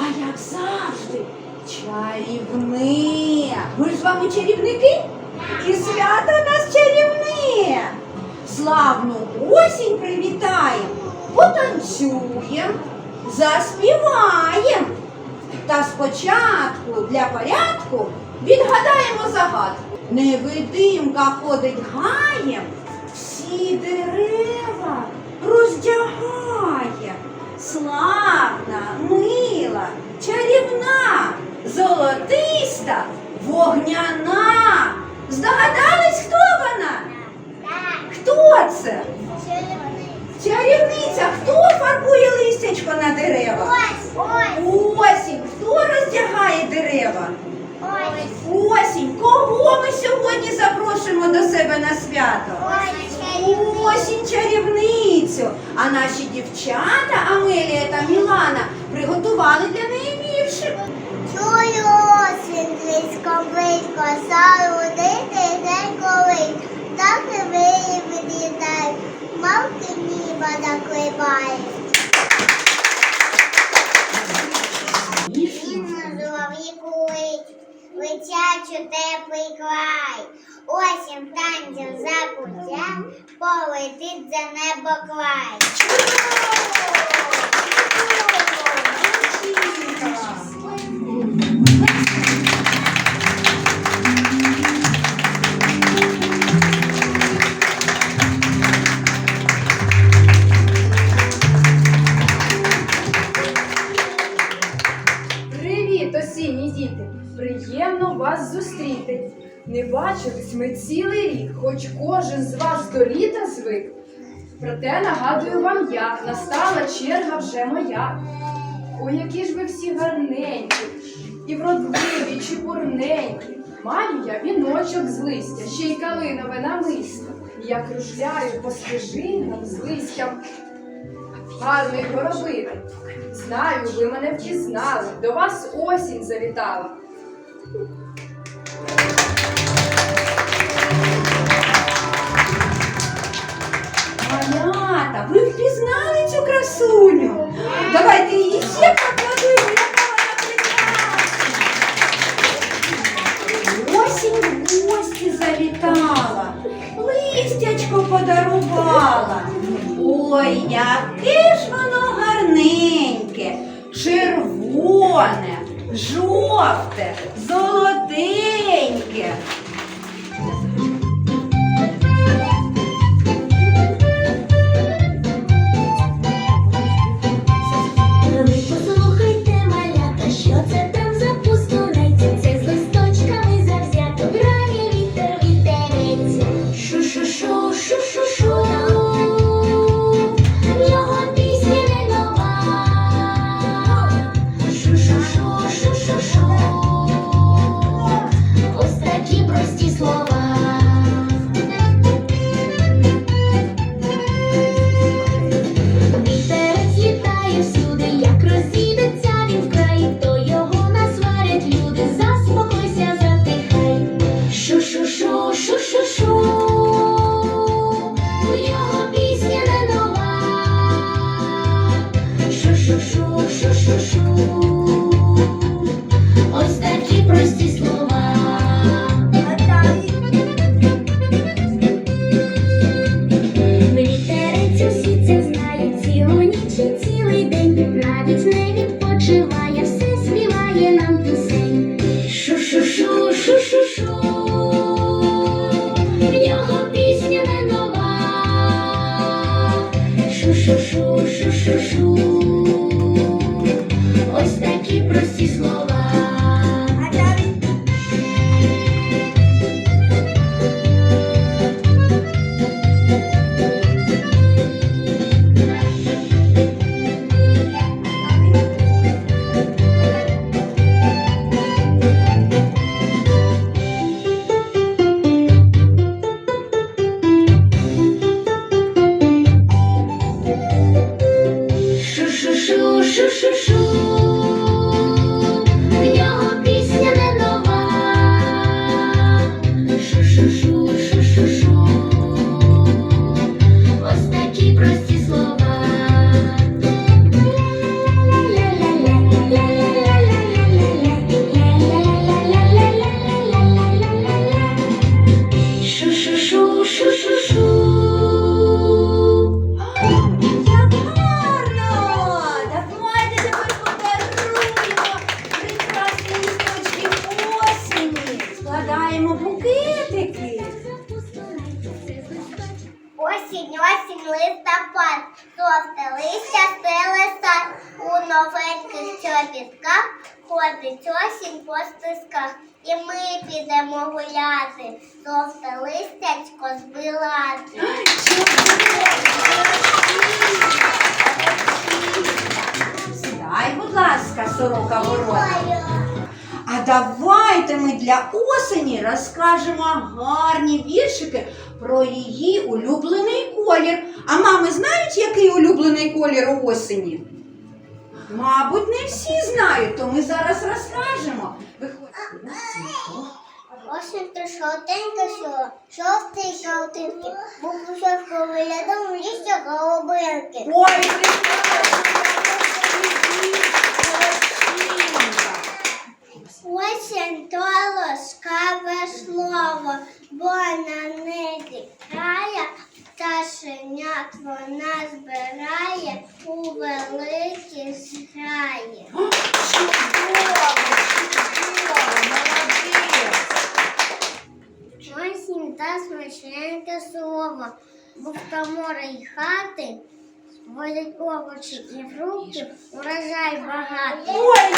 як завжди, чарівне. Ми ж з вами чарівники? І свято нас чарівне. Славну осінь привітаємо, потанцюємо, заспіваємо. Та спочатку для порядку відгадаємо загадку. Невидимка ходить гаєм, всі дерева роздягає. Славна, мила, чарівна, золотиста, вогняна. Здогадались, хто вона? Хто це? Чарівниця, хто фарбує листячко на дерева? Осінь, хто роздягає дерева? Осінь, кого ми сьогодні запрошуємо до себе на свято? Осінь чарівницю. А наші дівчата та Мілана приготували для неї віршик. Чую осінь близько, близько, салудити деколи, так і виї відлітають, мавки ніба закликають. Вільно журавлі кулить, летять у теплий край. Осінь танців закуття, полетить за небо край. Приємно вас зустріти. Не бачились ми цілий рік, хоч кожен з вас до літа звик. Проте нагадую вам я, настала черга вже моя. Ой, які ж ви всі гарненькі, і вродливі, чепурненькі. Маю я віночок з листя, ще й калинове намисто. Я кружляю по стежинам з листям гарної горобини. Знаю, ви мене впізнали, до вас осінь завітала. Красуню? Давайте її листечко збила. Сідай, будь ласка, сорока ворота. А давайте ми для осені розкажемо гарні віршики про її улюблений колір. А мами знають, який улюблений колір у осені? Мабуть, не всі знають, то ми зараз розкажемо. Виходьте. Осінь шотенька сього, шостий шалтинки, був шовковий лядом лісся голубинки. Ой, Осінь то ласкаве слово. батька і хати, возять овочі і фрукти, урожай багатий. Ой,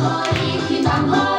горіх і там горіх.